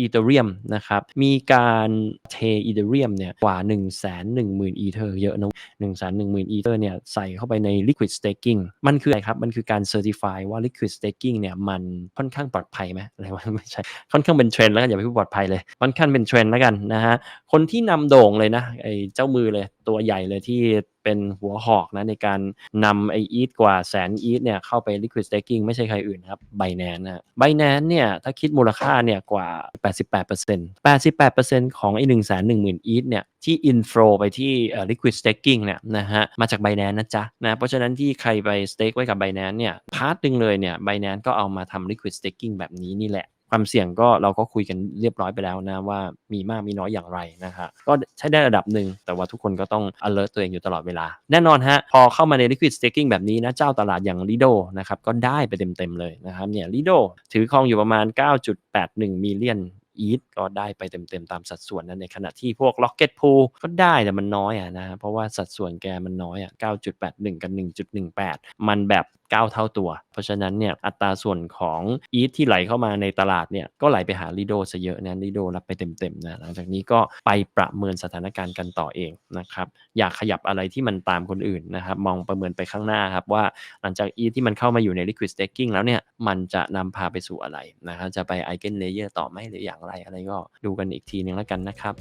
อีเทเรียมนะครับ มีการเทอีเทเรียมเนี่ยกว่า 1 1 0 0 0 0 อีเทอร์เยอะนะ1 1 0 0 0 0 อีเทอร์เนี่ยใส่เข้าไปใน Liquid Staking มันคืออะไรครับ มันคือการ Certify ว่า Liquid Staking เนี่ยมันค่อนข้างปลอดภัยไหมอะไรวะไม่ใช่ ค่อนข้างเป็นเทรนด์แล้วกันอย่าไปพูดปลอดภัยเลย ค่อนข้างเป็นเทรนด์แล้วกันนะฮะ คนที่นำโด่งเลยนะไอ้เจ้ามือเลยตัวใหญ่เลยที่ เป็นหัวหอกนะในการนำไออีทกว่าแสนอีทเนี่ยเข้าไป Liquid Staking ไม่ใช่ใครอื่นนะครับ Binance นะ Binance เนี่ยถ้าคิดมูลค่าเนี่ยกว่า 88% 88%ของไอ้1 1 0 0 0 0อีทเนี่ยที่อินโฟไปที่ Liquid Staking เนี่ยนะฮะมาจาก Binance นะจ๊ะนะเพราะฉะนั้นที่ใครไป stake ไว้กับ Binance เนี่ยพาร์ทหนึ่งเลยเนี่ย Binance ก็เอามาทำ Liquid Staking แบบนี้นี่แหละ ความเสี่ยงก็เราก็คุยกันเรียบร้อยไปแล้วนะว่ามีมากมีน้อยอย่างไรนะฮะก็ใช้ได้ระดับหนึ่ง แต่ว่าทุกคนก็ต้อง alert ตัวเองอยู่ตลอดเวลา แน่นอนฮะพอเข้ามาใน liquid staking แบบนี้นะเจ้าตลาดอย่าง Lido นะครับก็ได้ไปเต็มๆเลยนะครับเนี่ย Lido ถือครองอยู่ประมาณ 9.81มิลเลียน อีทก็ได้ไปเต็มๆตามสัดส่วนนั้นในขณะที่พวก Rocket Pool ก็ได้แต่มันน้อยอะนะเพราะว่าสัดส่วนแกมันน้อยอะ9.81 กับ 1.18 มันแบบ 9 เท่าตัว เพราะฉะนั้นเนี่ยอัตราส่วนของอีทที่ไหลเข้ามาในตลาดเนี่ยก็ไหลไปหาลีโดซะเยอะนะลีโดรับไปเต็มๆนะหลังจากนี้ก็ไปประเมินสถานการณ์กันต่อเองนะครับอยากขยับอะไรที่มันตามคนอื่นนะครับมองประเมินไปข้างหน้าครับว่าหลังจากอีทที่มันเข้ามาอยู่ใน liquid staking แล้วเนี่ยมันจะนำพาไปสู่อะไรนะครับจะไป eigen layer ต่อไหมหรืออย่างอย่ไรอะไรก็ดูกันอีกทีนึงแล้วกันนะครับ